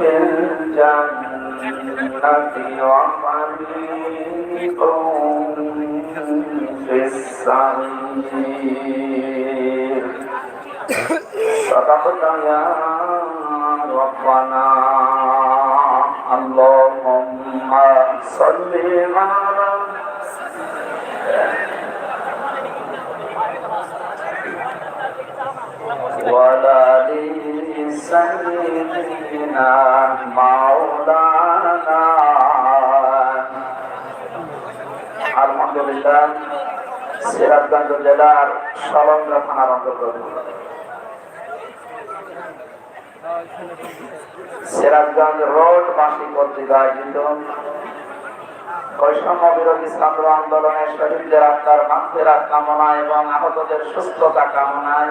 في الجنة وفريق في السعير صدقت يا ربنا اللهم صل على ولا سيدنا مولانا আলহামদুলিল্লাহ সিরাজগঞ্জ জেলার সলন্দ্র থানার অন্তর্গত সিরাজগঞ্জ রোড বাসী কর্তৃক আয়োজিত বৈষম্য বিরোধী ছাত্র আন্দোলনের শহীদদের আত্মার মাফেরাত কামনা এবং আহতদের সুস্থতা কামনায়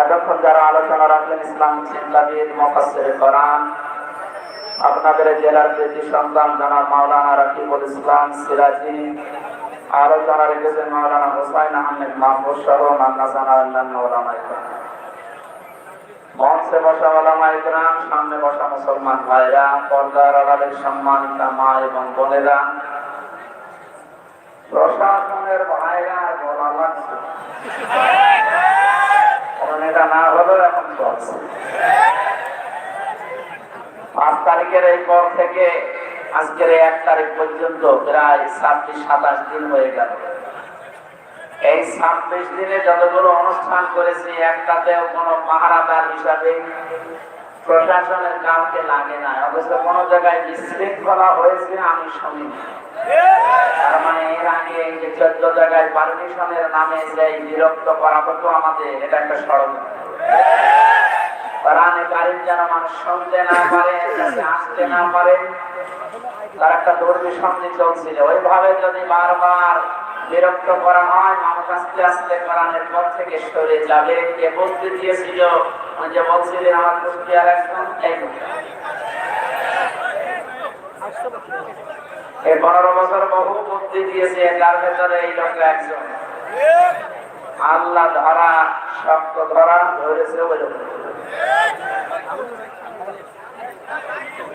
এতক্ষণ যারা আলোচনা রাখলেন ইসলাম চিন্তাবিদ মফাসের কোরআন, আপনাদের জেলার কৃতি সন্তান জানার মাওলানা রাকিবুল ইসলাম সিরাজি, আলোচনা রেখেছেন মাওলানা হোসাইন আহমেদ মাহমুদ সহ মান্না জানা অন্যান্য ওলামা মঞ্চে বসা ওলামা ইকরাম সামনে বসা মুসলমান ভাইরা পর্দার আড়ালের সম্মানিতা মা এবং বোনেরা, প্রশাসনের ভাইরা বলা লাগছে এটা না হলেও এখন চলছে পাঁচ তারিখের এই পর থেকে আজকের এক তারিখ পর্যন্ত প্রায় ছাব্বিশ, সাতাশ দিন হয়ে গেল। এই ছাব্বিশ দিনে যতগুলো অনুষ্ঠান করেছি, একটাতেও কোনো পাহারাদার হিসাবে প্রশাসনের কাউকে লাগে না। অবশ্য কোন জায়গায় বিশৃঙ্খলা হয়েছে, আমি শুনি তার মানে এর আগে এই যে চোদ্দ জায়গায় পারমিশনের নামে যে বিরক্ত করা হতো আমাদের, এটা একটা ষড়যন্ত্র। কোরআনে কারিম যেন মানুষ তার একটা দুর্বিসন্ধি চলছিল। ওইভাবে যদি বারবার বিরক্ত করা হয়, মানুষ আস্তে আস্তে কোরআনের পর থেকে সরে যাবে। কে বলতে দিয়েছিল? যে বলছিলেন, আমার কুষ্টিয়ার একজন এই এই পনেরো বছর বহু বুদ্ধি দিয়েছে, তার ভেতরে এই লোক একজন। আল্লাহ ধরা, শক্ত ধরা, ধরেছে ওই লোক।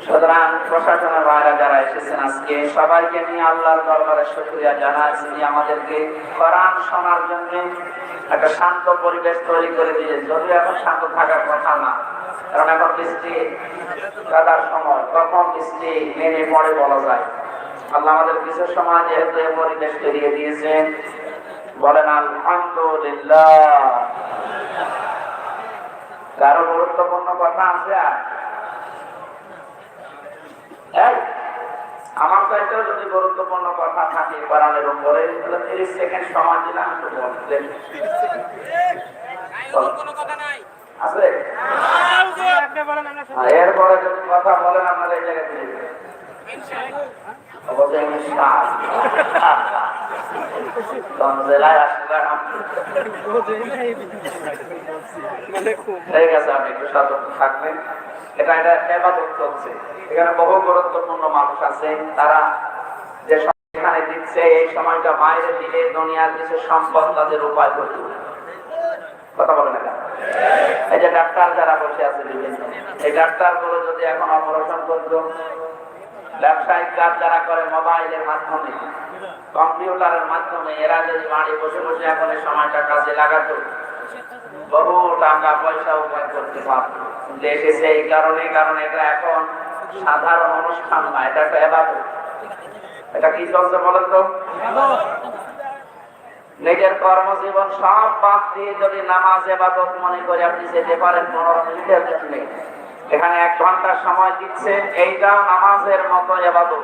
সুতরাং প্রশাসনের বাইরে যারা এসেছেন আজকে, সবাইকে নিয়ে আল্লাহর দরবারে শুক্রিয়া জানাই। যিনি আমাদেরকে কোরআন শোনার জন্য একটা শান্ত পরিবেশ তৈরি করে দিয়ে যদিও এখন শান্ত থাকার কথা না, কারণ এখন বৃষ্টি কাদার সময়, কখন বৃষ্টি নেমে পড়ে বলা যায়। আল্লাহ আমাদের কিছু সময় যেহেতু এই পরিবেশ তৈরিয়ে দিয়েছেন, বলেন, আলহামদুলিল্লাহ। কারও গুরুত্বপূর্ণ কথা আছে আর? আমার চাইতেও যদি গুরুত্বপূর্ণ কথা থাকে কোরআনের উপরে তাহলে তিরিশ সেকেন্ড সময় দিলাম একটু বলতে আছে? এরপরে যদি কথা বলেন আপনারা এই জায়গায় জেলায় ঠিক আছে আপনি একটু সতর্ক থাকবেন এটা এটা এবাদত চলছে এখানে বহু গুরুত্বপূর্ণ মানুষ আছে তারা যে এখানে দিচ্ছে এই সময়টা বাইরে দিলে দুনিয়ার কিছু সম্পদ তাদের উপায় করতে কথা বলে এই যে ডাক্তার যারা বসে আছে এই ডাক্তারগুলো যদি এখন অপারেশন করতো, ব্যবসায়িক কাজ যারা করে, মোবাইলের মাধ্যমে কম্পিউটারের মাধ্যমে এরা যদি বাড়ি বসে বসে এখন এই সময়টা কাজে লাগাতো বহু টাকা পয়সা উপায় করতে পারত দেখেছে এই কারণে, কারণ এটা এখন সাধারণ অনুষ্ঠান না, এটা একটা এবাদত। এটা কি চলছে বলেন তো? নিজের কর্মজীবন সব বাদ দিয়ে যদি নামাজ এবাদত মনে করে আপনি যেতে পারেন পনেরো মিনিটের জন্য এখানে এক ঘণ্টার সময় দিচ্ছে এইটাও নামাজের মতো এবাদত।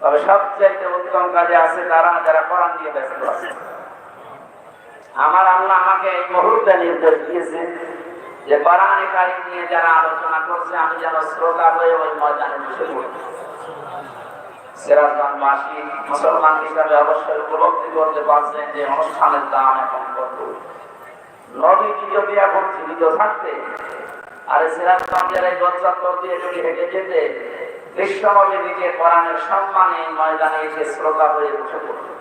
তবে সবচেয়ে উত্তম কাজে আছে তারা যারা কোরআন দিয়ে ব্যস্ত আছে। আমার আল্লাহ আমাকে এই মুহূর্তে নির্দেশ দিয়েছে যে কোরআনে কারিম নিয়ে যারা আলোচনা করছে, আমি যেন শ্রোতা হয়ে ওই ময়দানে বসে পড়ি। সিরাজগঞ্জবাসী মুসলমান হিসাবে অবশ্যই উপলব্ধি করতে পারছেন যে অনুষ্ঠানের দাম এখন কত। নবী যদি এখন জীবিত থাকতে, আর সিরাজগঞ্জের এই গচ্ছাত্তর দিয়ে যদি হেঁটে যেতে বিশ্বনবী নিজে কোরআনের সম্মানে ময়দানে এসে শ্রোতা হয়ে বসে পড়বে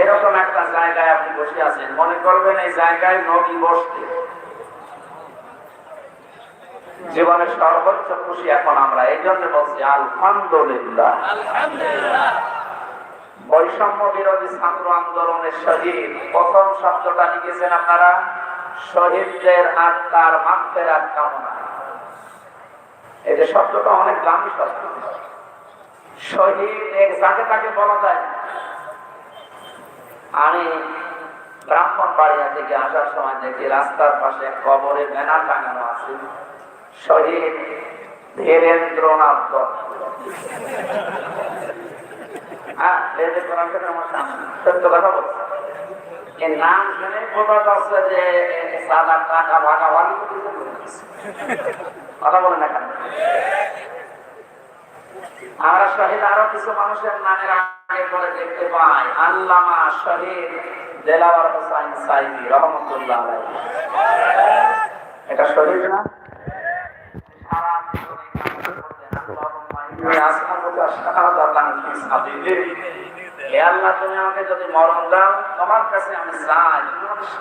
এরকম একটা জায়গায় আপনি বসে আছেন মনে করবেন এই জায়গায় নবী বসতে জীবনের সর্বোচ্চ খুশি এখন আমরা এই জন্য বলছি আলহামদুলিল্লাহ। বৈষম্য বিরোধী ছাত্র আন্দোলনের শহীদ প্রথম শব্দটা লিখেছেন আপনারা শহীদদের আত্মার মাত্রের কামনা। এই শব্দটা অনেক দামি শব্দ। শহীদ যাকে তাকে বলা যায়। আমি ব্রাহ্মণ বাড়িয়া থেকে আসার সময় দেখি রাস্তার পাশে কবরে ব্যানার টাঙানো আছে। শহীদ ধীরেন্দ্রনাথ দত্ত। হ্যাঁ সত্য কথা বলছি। নাম শুনে। কথা বলেন না আমরা শহীদ আরও কিছু মানুষের নামের আগে করে দেখতে পাই। আল্লামা শহীদ দেলাওয়ার হোসাইন রহমতুল্লাহ এটা শহীদ না? আমাকে যদি মরণ দাও, তোমার কাছে আমি চাই।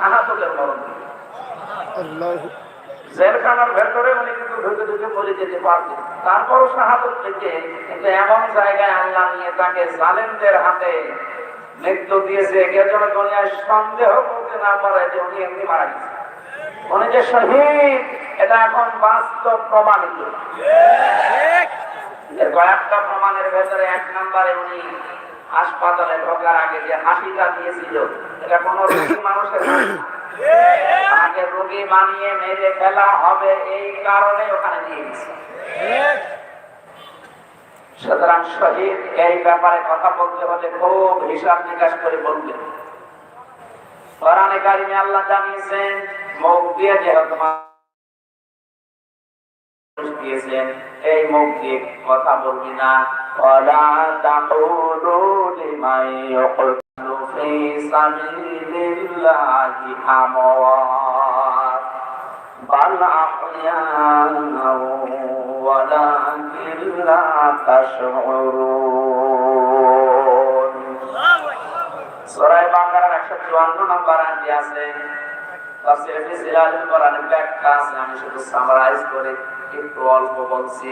আমাকে মরণ দিও জেলখানার ভেতরে উনি কিন্তু ঢুকে ঢুকে মরে যেতে পারতেন তারপরও শাহাদত থেকে কিন্তু এমন জায়গায় আল্লাহ নিয়ে তাকে জালেমদের হাতে মৃত্যু দিয়েছে। কে যেন দুনিয়ায় সন্দেহ করতে না পারে যে উনি এমনি মারা গেছে। উনি যে শহীদ এটা এখন বাস্তব প্রমাণিত। কয়েকটা প্রমাণের ভেতরে এক নম্বরে উনি হাসপাতালে ঢোকার আগে যে হাসিটা দিয়েছিল এটা কোন মানুষের। তাকে রোগী মেরে ফেলা হবে এই কারণে ওখানে গেছে। সুতরাং শহীদ এই ব্যাপারে কথা বলতে হলে খুব হিসাব নিকাশ করে আল্লাহ মুখ দিয়ে এই মুখ দিয়ে কথা বলবি না। লিমান ইউকতালু ফি সাবিলিল্লাহি আমওয়াত। বাল আহয়াউ ওয়ালাকিন লা তাশউরুন। সূরা 154 নম্বর আছে। তাফসীরে ফি কোরআনের ব্যাখ্যা আছে, আমি শুধু সামারাইজ করে একটু অল্প বলছি।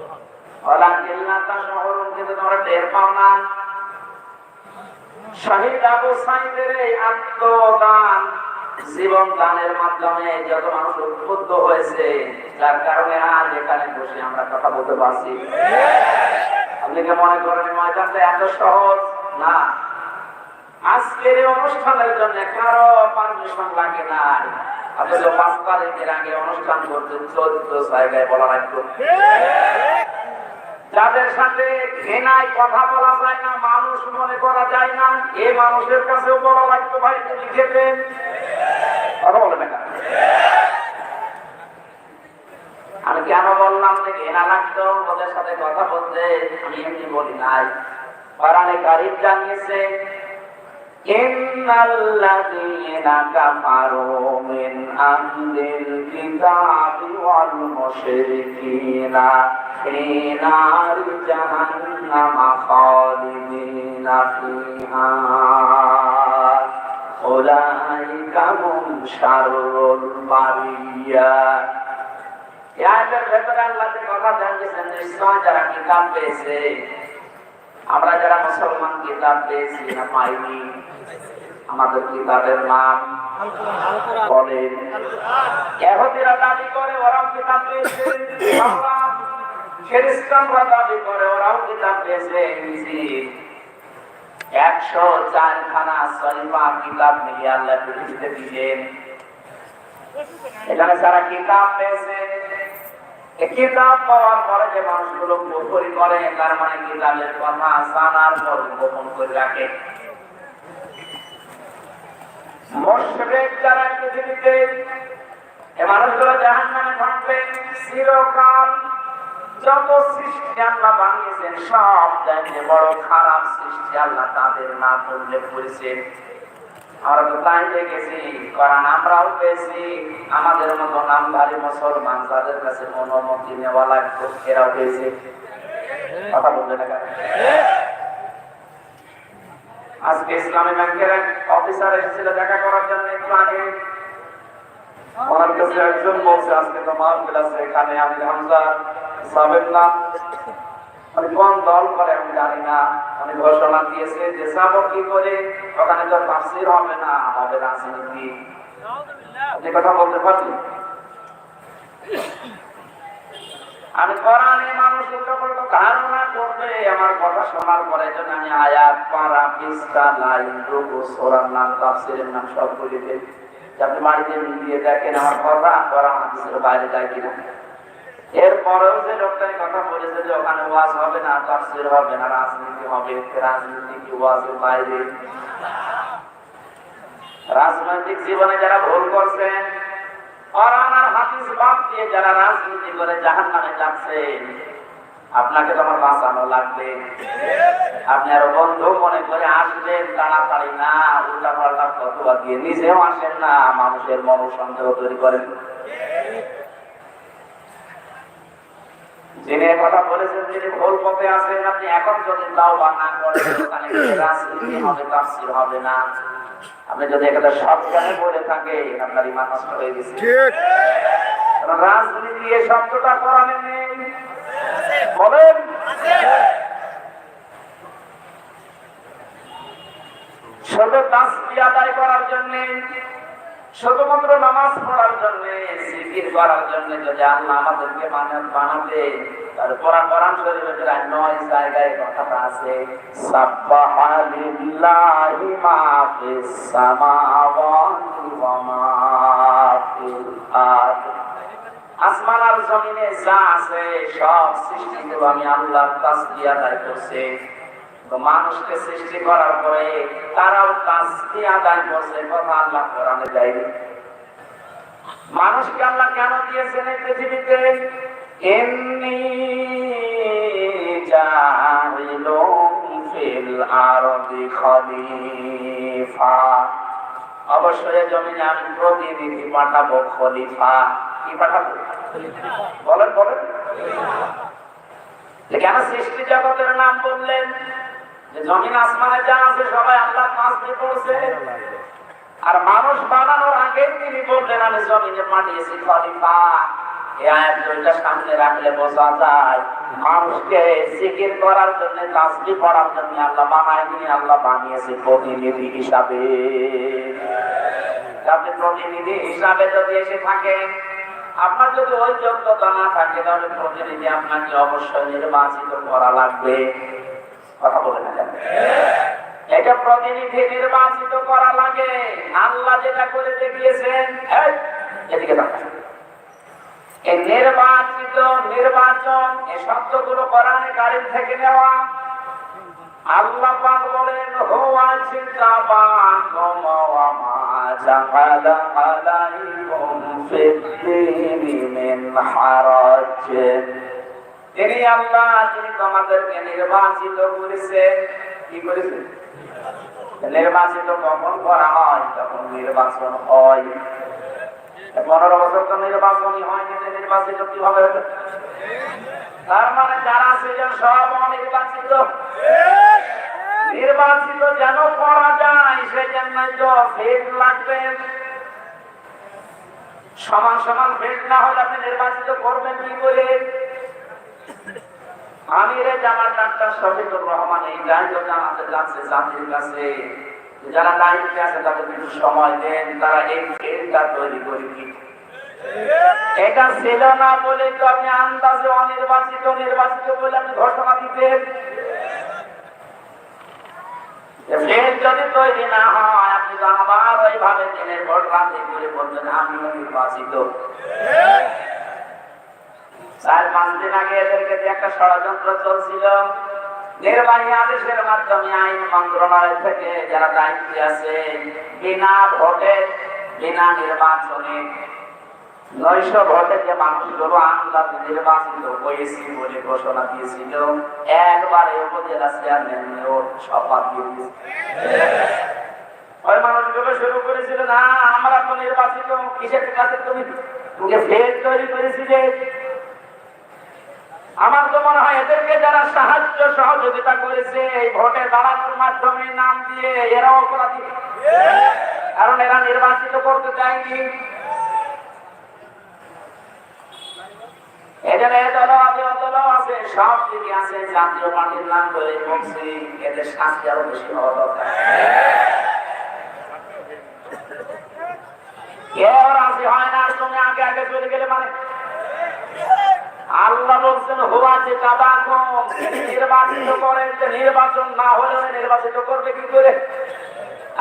জীবন দানের মাধ্যমে যত মানুষ উদ্বুদ্ধ হয়েছে, যার কারণে আজ এখানে বসে আমরা কথা বলতে পারছি। আপনি কি মনে করেন ময়দানটা এত সহজ? না। আজকের এই অনুষ্ঠানের জন্য কারও পারমিশন লাগে না আসলে পাঁচ তারিখের আগে অনুষ্ঠান করতে চোদ্দ জায়গায় বলা লাগতো যাদের সাথে ঘৃণায় কথা বলা যায় না, মানুষ মনে করা যায় না, এ মানুষের কাছেও বলা লাগতো ভাই, তুমি খেতেন কথা বলবে না আমি কেন বললাম যে ঘৃণা লাগতো? ওদের সাথে কথা বলতে আমি এমনি বলি নাই। কোরআনে গাড়ি জানিয়েছে إن الذين كفروا من أهل الكتاب والمشركين في نار جهنم خالدين فيها أولئك هم شر البرية يا أهل الكتاب الله تعالى جسد إسلام جرى كتاب আমরা যারা মুসলমান কিতাব পেয়েছি পাইনি আমাদের কিতাবের নাম বলেন দাবি করে, ওরাও কিতাব পেয়েছে খ্রিস্টানরা দাবি করে, ওরাও কিতাব পেয়েছে একশো চারখানা সলিমা কিতাব মিলিয়ে দিলেন এখানে যারা কিতাব পেয়েছে কিতাব পাওয়ার পরে যে মানুষগুলো করে, তার মানে কিতাবের কথা পর গোপন করে রাখে। মুশরিক যারা পৃথিবীতে এই মানুষগুলো জাহান্নামে থাকবে, চিরকাল যত সৃষ্টি আল্লাহ বানিয়েছেন, সব বড় খারাপ সৃষ্টি আল্লাহ তাদের নাম করলে করেছেন। আমরা তো তাই দেখেছি কারণ আমরাও পেয়েছি আমাদের মতো নামধারী মুসলমান যাদের কাছে অনুমতি নেওয়া লাগতো এরাও পেয়েছে কথা বলতে না কেন? আজকে ইসলামী ব্যাংকের এক অফিসার এসেছিল দেখা করার জন্য একটু আগে ওনার কাছে একজন বলছে আজকে তো মাহফিল আছে এখানে আমি হামজা সাবেক নাম আমি কোন দল করে আমি জানি না আমি ঘোষণা যে যাব কি করে? ওখানে তো তাফসির হবে না, হবে রাজনীতি। আপনি কথা বলতে আমি কোরআনে মানুষ ধারণা করবে, আমার কথা শোনার পরে জন্য আমি আয়াত পারা পৃষ্ঠা, লাইন, রুকু নাম, তাফসিরের নাম সব বলে আপনি বাড়িতে মিলিয়ে দেখেন আমার কথা, কোরআন বাইরে যায় কিনা। এরপরেও যে কথা বলেছে যে ওখানে ওয়াজ হবে না, তাফসির হবে না, রাজনীতি হবে রাজনীতি কি ওয়াজের বাইরে? রাজনৈতিক জীবনে যারা ভুল বাদ দিয়ে যারা রাজনীতি করে জাহান্নামে যাচ্ছেন আপনাকে তো আমার বাঁচানো লাগবে। আপনি আরও বন্ধু মনে করে আসবেন, তাড়াতাড়ি না উল্টা পাল্টা ফতোয়া দিয়ে নিজেও আসেন না, মানুষের মনোসন্দেহ তৈরি করেন। যিনি কথা বলেছেন যিনি ভুল পথে আছেন আপনি এখন যদি তাও বা না করেন ওখানে রাজনীতি হবে তাফসির হবে না? আপনি যদি একটা সৎকারে বলে থাকে আপনার ইমান নষ্ট হয়ে গেছে। রাজনীতি এই শব্দটা কোরআনে নেই। বলেন। শুধু তাসবি আদায় করার জন্য শুধুমাত্র নামাজ পড়ার জন্য জিকির করার জন্য যদি আল্লাহ আমাদেরকে বানাবে তার কোরআন কোরআন শরীফের প্রায় নয় জায়গায় কথাটা আছে আসমান আর জমিনে যা আছে সব সৃষ্টি আমি আল্লাহর তাসবিহ আদায় করছে। মানুষকে সৃষ্টি করার পরে তারাও তাসবিহ আদায় করছে, কথা আল্লাহ কোরআনে যায়নি মানুষকে আল্লাহ কেন দিয়েছেন এই পৃথিবীতে? এমনি কেন সৃষ্টি জগতের নাম বললেন? জমিন আসমানে যা আছে সবাই আল্লাহ মাছ দিয়ে পড়ছে আর মানুষ বানানোর আগে তিনি বললেন, আমি জমিনে পাঠিয়েছি খলিফা। আপনার যদি ওই যোগ্যতা না থাকে, তাহলে প্রতিনিধি আপনাকে অবশ্যই নির্বাচিত করা লাগবে। কথা বলে এটা প্রতিনিধি নির্বাচিত করা লাগে। আল্লাহ যেটা করে দেখিয়েছেন এদিকে এই নির্বাচিত, নির্বাচন, এই শব্দগুলো কোরআনে কারিম থেকে নেওয়া। আল্লাহ পাক বলেন, হুয়া জিতাবাকুম ওয়া মা জাআলা আলাইকুম ফিদ্দীনি মিন হারাজ তিনি আল্লাহ, তিনি তোমাদেরকে নির্বাচিত করেছেন কি করেছেন নির্বাচিত কখন করা হয়? তখন নির্বাচন হয়। পনেরো বছর তো নির্বাচনই নির্বাচিত কীভাবে তার মানে যারা ছিলেন সব অনির্বাচিত। নির্বাচিত যেন করা যায় সেই জন্য তো ফেল লাগবে। সমান সমান ফেল না হলে আপনি নির্বাচিত করবেন কি করে? আমিরে জামার ডাক্তার শফিকুর রহমান, এই দায়িত্ব জানাতে যাচ্ছে জাতির কাছে, যারা দায়িত্বে আছে তাদের কিছু সময় দেন, তারা এই ফেলটা তৈরি করে কি এটা ছিল না বলে তো আপনি আন্দাজে অনির্বাচিত, নির্বাচিত বলে আপনি ঘোষণা দিতেন যদি তৈরি না হয়, আপনি তো আবার ওইভাবে দিনের ভোট রাতে করে বলবেন, আমিও নির্বাচিত। চার পাঁচ দিন আগে এদেরকে যে একটা ষড়যন্ত্র চলছিল। নির্বাহী আদেশের মাধ্যমে আইন মন্ত্রণালয় থেকে যারা দায়িত্বে আছে, বিনা ভোটে, বিনা নির্বাচনে নয়শ ভোটে যে মানুষগুলো নির্বাচিত হয়েছে বলে ঘোষণা দিয়েছিল, একবারে উপজেলা চেয়ারম্যানও শপথ শুরু করেছিল, না, আমরা তো নির্বাচিত, কিসের কাছে তুমি ফের তৈরি করেছিলে? আমার তো মনে হয় এদেরকে যারা সাহায্য সহযোগিতা করেছে, এই ভোটে দাঁড়ানোর মাধ্যমে নাম দিয়ে এরা অপরাধী। কারণ এরা নির্বাচিত করতে চায়নি। এখানে দল আছে অদল আছে, সব দিকে আছে, জাতীয় পার্টির নাম করে বলছি, এদের শাস্তি আরও বেশি হওয়া দরকার। না, তুমি আগে আগে চলে গেলে মানে আল্লাহ বলছেন হোয়া যে কাবাকুম নির্বাচিত করেন যে নির্বাচন না হলে নির্বাচিত করবে কি করে?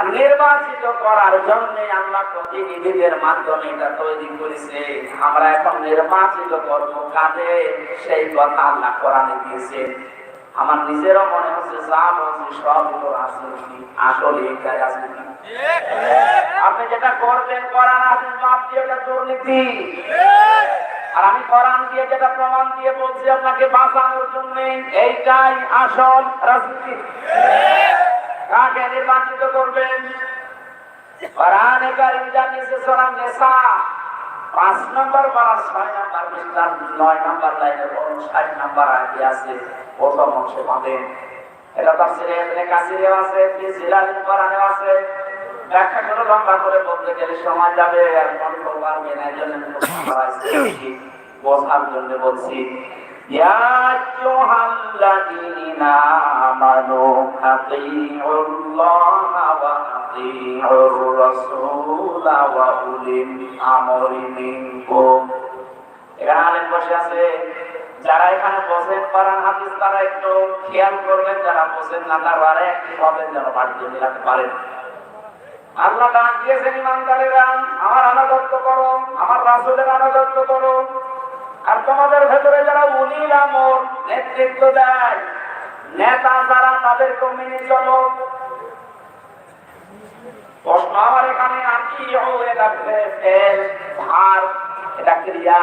নির্বাচিত করার জন্য আল্লাহ প্রতিনিধিদের মাধ্যমে এটা তৈরি করেছে। আমরা এখন নির্বাচিত করব কাজে সেই কথা আল্লাহ কোরআনে দিয়েছে আমার নিজেরও মনে হচ্ছে যা বলছি সবগুলো রাজনীতি আসলে এটাই রাজনীতি আপনি যেটা করবেন করার আপনি বাদ দিয়ে ওটা দুর্নীতি। আর আমি কোরআন দিয়ে যেটা প্রমাণ দিয়ে বলছি, আপনাকে বাঁচানোর জন্য এইটাই আসল রাজনীতি। কাকে নির্বাচিত করবেন? কোরআনে কারিম জানিয়েছে সূরা নিসা পাঁচ নম্বর বা ছয় নম্বর নয় নম্বর লাইনে ষাট নম্বর আগে আছে। প্রথম অংশে পাবেন এটা তাফসিরে ইবনে কাসিরে আছে? ফি জিলালিল কোরআনে আছে। ব্যাখ্যা করে লম্বা করে বলতে গেলে সময় যাবে, আর মন করবার মেনে জন্য বোঝার জন্য বলছি, ইয়া আইয়ুহাল্লাযীনা আমানু আতিউল্লাহা ওয়া আতিউর রাসূলা ওয়া উলিল আমরি মিনকুম। এখানে আলেম বসে আছে। যারা এখানে বসেন পারান হাদিস, তারা একটু খেয়াল করবেন, যারা বসেন না, তারা একটি হবেন যেন বাড়িতে মিলাতে পারেন। আল্লাহ ডাক দিয়েছেন, ইমানদারেরা, আমার আনাদত্ত করো, আমার রাসূলের আনাদত্ত করো। আর তোমাদের ভেতরে যারা উলিল আমর নেতৃত্ব দেয়, নেতা যারা তাদেরকে মেনে চলো। প্রশ্ন আমার এখানে, আর আছি এটা ভার, এটা ক্রিয়া?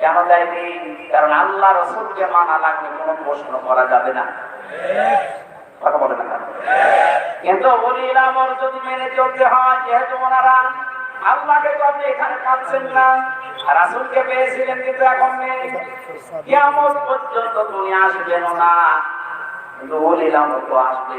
কেন কারণ আল্লাহ রসুলকে মানা লাগবে কোনো প্রশ্ন করা যাবে না। কথা বলে না কিন্তু যদি মেনে চলতে হয়, যেহেতু ওনারা আল্লাহকে তো আপনি এখানে পাচ্ছেন না, রাসুলকে পেয়েছিলেন কিন্তু এখন নেই। কিয়ামত পর্যন্ত তুমি আসবেন না, কিন্তু বলিলাম তো আসবে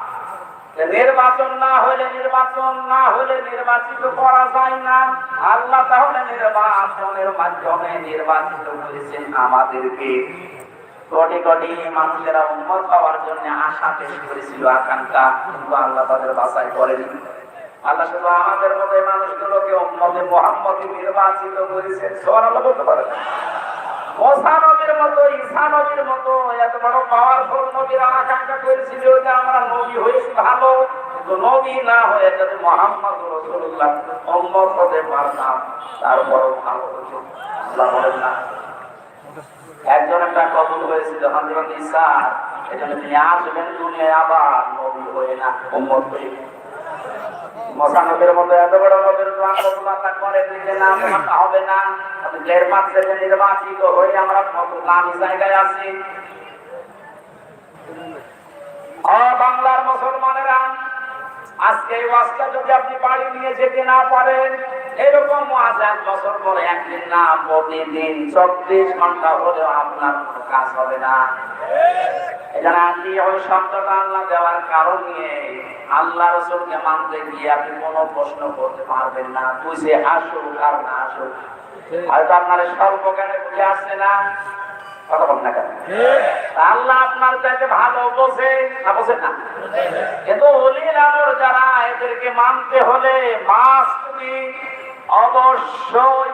নির্বাচন না হলে নির্বাচন, না হলে নির্বাচিত করা যায় না। আল্লাহ তাহলে নির্বাচনের মাধ্যমে নির্বাচিত করেছেন আমাদেরকে। কোটি কোটি মানুষেরা উন্মত হওয়ার জন্য আশা পেশ করেছিল, আকাঙ্ক্ষা। কিন্তু আল্লাহ তাদের বাছাই করেনি। আল্লাহ শুধু আমাদের মতো মানুষগুলোকে উম্মতে মোহাম্মদী নির্বাচিত করেছেন। সবার আল্লাহ বলতে পারে না নবীর মতো নবীর মতো, এত বড় নবীর নবী ভালো। নবী ভালো একজন একটা কবুল হয়েছিল, হযরত ঈসা এজন্য তিনি আসবেন দুনিয়ায় আবার নবী হয়ে না, উম্মত হয়ে। মশানবের মতো এত বড় নবীর করে না হবে না। দেড় পাঁচ নির্বাচিত হয়ে আমরা দামি জায়গায় আছি। বাংলার মুসলমানেরা, আজকে এই ওয়াজটা যদি আপনি বাড়ি নিয়ে যেতে না পারেন, এরকম এক বছর পরে একদিন না, প্রতিদিন চব্বিশ ঘণ্টা হলেও আপনার কাজ হবে না। ওই শব্দটা আল্লাহ দেওয়ার কারণে আল্লাহ রসুলকে মানতে গিয়ে আপনি কোনো প্রশ্ন করতে পারবেন না। বুঝে আসুক আর না আসুক হয়তো আপনার স্বল্প জ্ঞানে বুঝে আসছে না। আল্লাহ আপনার চাইতে ভালো না না? কিন্তু যারা এদেরকে মানতে হলে অবশ্যই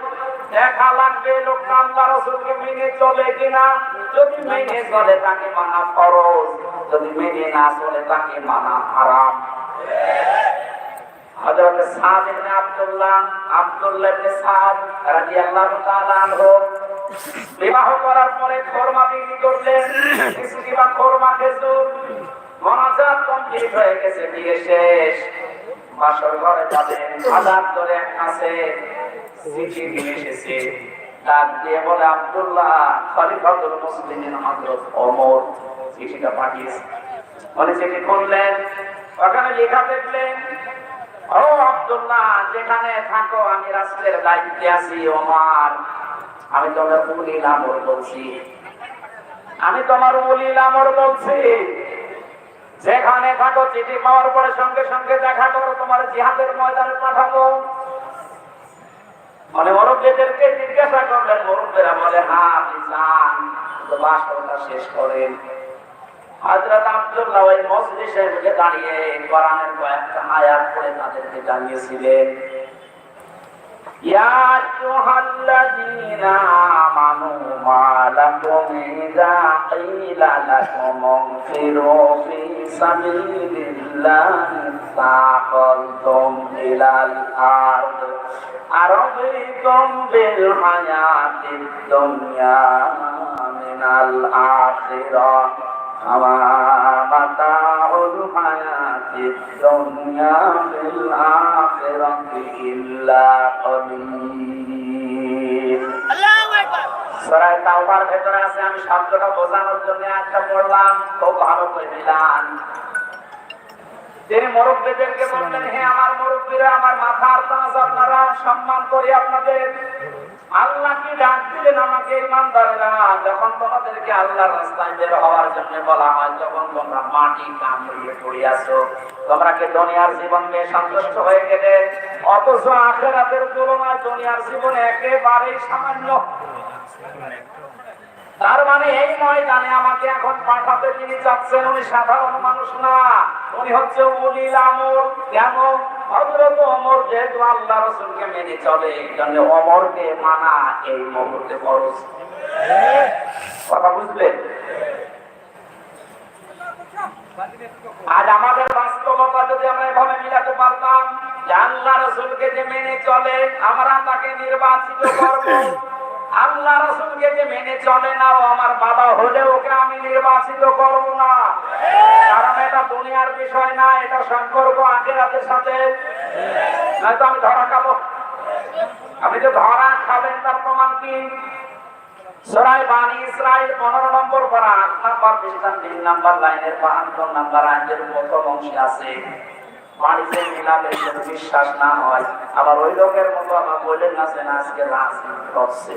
দেখা লাগবে লোকটা আল্লাহ রসুলকে মেনে চলে কিনা। যদি মেনে চলে তাকে মানা ফরজ, যদি মেনে না চলে তাকে মানা হারাম। হযরত সাদ ইবনে আব্দুল্লাহ আব্দুল্লাহ ইবনে সাদ রাদিয়াল্লাহু তাআলা আনহু। বিবাহ করার পরে খরমা বিক্রি করলেন। কিছু কিবা খরমা খেজুর। মনাজাত কমপ্লিট হয়ে গেছে, বিয়ে শেষ। বাসর ঘরে যাবেন আজাদ করে এক আছে চিঠি এসেছে। ডাক দিয়ে বলে, আব্দুল্লাহ, খলিফাতুল মুসলিমিন হযরত ওমর চিঠিটা পাঠিয়েছে। উনি চিঠি খুললেন, ওখানে লেখা দেখলেন ও আব্দুল্লাহ, যেখানে থাকো, আমি রাষ্ট্রের দায়িত্বে আছি, ওমার। আমি তোমার উলিল আমর বলছি। আমি তোমার বলছি। যেখানে থাকো, চিঠি পাওয়ার পরে সঙ্গে সঙ্গে দেখা করো, তোমার জিহাদের ময়দানে পাঠাবো। মানে মুরব্বীদেরকে জিজ্ঞাসা করলেন, মুরব্বীরা বলে হ্যাঁ আপনি যান। শেষ করেন। হযরত আব্দুল্লাহ ওই মজলিসে উঠে দাঁড়িয়ে কোরআনের কয়েকটা আয়াত পড়ে তাদেরকে জানিয়েছিলেন يا أيها الذين آمنوا ما لكم إذا قيل لكم انفروا في سبيل الله ثاقلتم إلى الأرض أرضيتم بالحياة الدنيا من الآخرة فما متاع الحياة الدنيا في الآخرة إلا قليل সরাই তাওবার ভেতরে আছে আমি শব্দটা বোঝানোর জন্য একটা পড়লাম খুব ভালো করে দিলাম তিনি মুরব্বীদেরকে বললেন হে আমার মুরব্বীরা আমার মাথার তাজ আপনারা সম্মান করি আপনাদের আল্লাহ কি ডাক দিলেন আমাকে যখন তোমাদেরকে আল্লাহর রাস্তায় বের হওয়ার জন্য বলা হয়, তখন তোমরা মাটি পড়ে দুনিয়ার জীবন নিয়ে সন্তুষ্ট হয়ে গেলে? অথচ আখেরাতের তুলনায় দুনিয়ার সামান্য। তার মানে এই ময়দানে আমাকে এখন পাঠাতে তিনি চাচ্ছেন, উনি সাধারণ মানুষ না। উনি হচ্ছে উলিল আমর কেন? আজ আমাদের বাস্তবতা যদি আমরা এভাবে মিলাতে পারতাম আল্লাহ রসুলকে যে মেনে চলে, আমরা তাকে নির্বাচিত করব। আল্লাহ রসুলকে যে মেনে চলে না, ও আমার বাবা হলে ওকে আমি নির্বাচিত করব না। কারণ এটা দুনিয়ার বিষয় না, এটা সম্পর্ক আখেরাতের সাথে। নয়তো আমি ধরা খাব। আপনি তো ধরা খাবেন, তার প্রমাণ কি? সরাই আছে। বাড়িতে মিলাবে যদি বিশ্বাস না হয় আবার ওই লোকের মতো আমার বললেন না যে না আজকে রাজনীতি করছে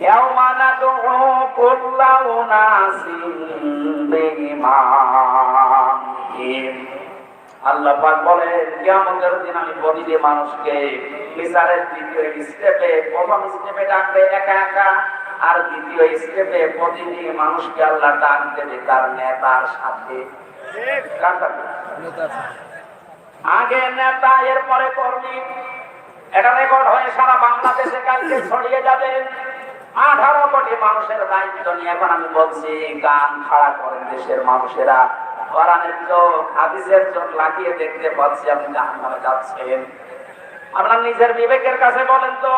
يوم ندعو كل أناس بإمامهم আল্লাহ পাক বলেন কিয়ামতের দিন আমি প্রতিটি মানুষকে বিচারের দ্বিতীয় স্টেপে প্রথম স্টেপে ডাকবে একা একা আর দ্বিতীয় স্টেপে প্রতিটি মানুষকে আল্লাহ ডাক দেবে তার নেতার সাথে। আগে নেতা, এরপরে কর্মী। এটা রেকর্ড হয়ে সারা বাংলাদেশে কালকে ছড়িয়ে যাবে। আঠারো কোটি মানুষের দায়িত্ব নিয়ে এখন আমি বলছি, গান খাড়া করেন দেশের মানুষেরা। কোরআনের চোখ, হাদিসের চোখ লাগিয়ে দেখতে পাচ্ছি আপনি যাচ্ছেন। আপনার নিজের বিবেকের কাছে বলেন তো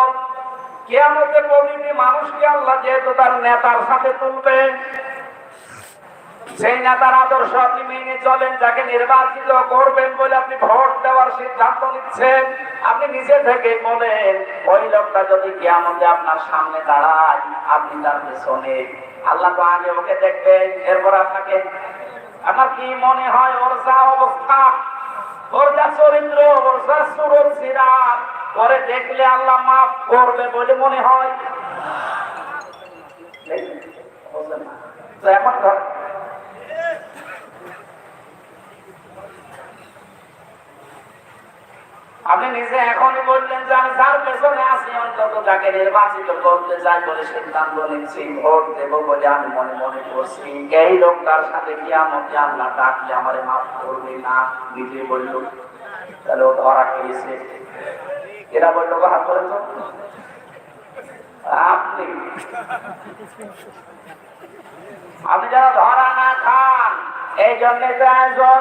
মানুষকে আল্লাহ যেহেতু তার নেতার সাথে তুলবে, সেই নেতার আদর্শ আপনি মেনে চলেন, যাকে নির্বাচিত করবেন বলে আপনি ভোট দেওয়ার সিদ্ধান্ত নিচ্ছেন। আপনি নিজে থেকে বলেন, ওই লোকটা যদি কেয়ামতে আপনার সামনে দাঁড়ায়, আপনি তার পেছনে। আল্লাহ তো আগে ওকে দেখবেন, এরপর আপনাকে, আপনার কি মনে হয় ওর যা অবস্থা? ওর যা চরিত্র, ওর যা সিরাত পরে দেখলে আল্লাহ মাফ করবে বলে মনে হয়। আপনি নিজে এখনই বললেন যে আমি যার পেছনে আছি অন্তত যাকে নির্বাচিত করতে যাই বলে সিদ্ধান্ত নিচ্ছি, ভোট দেবো বলে আমি মনে মনে করছি। এই লোকটার সাথে কি আমাকে আল্লাহ ডাকলে আমার মাফ করবে না, নিজে বলল তাহলে ও ধরা খেয়েছে। এরা বলল হাত করে তো আপনি। আপনি যারা ধরা না খান এই জন্য আয়োজন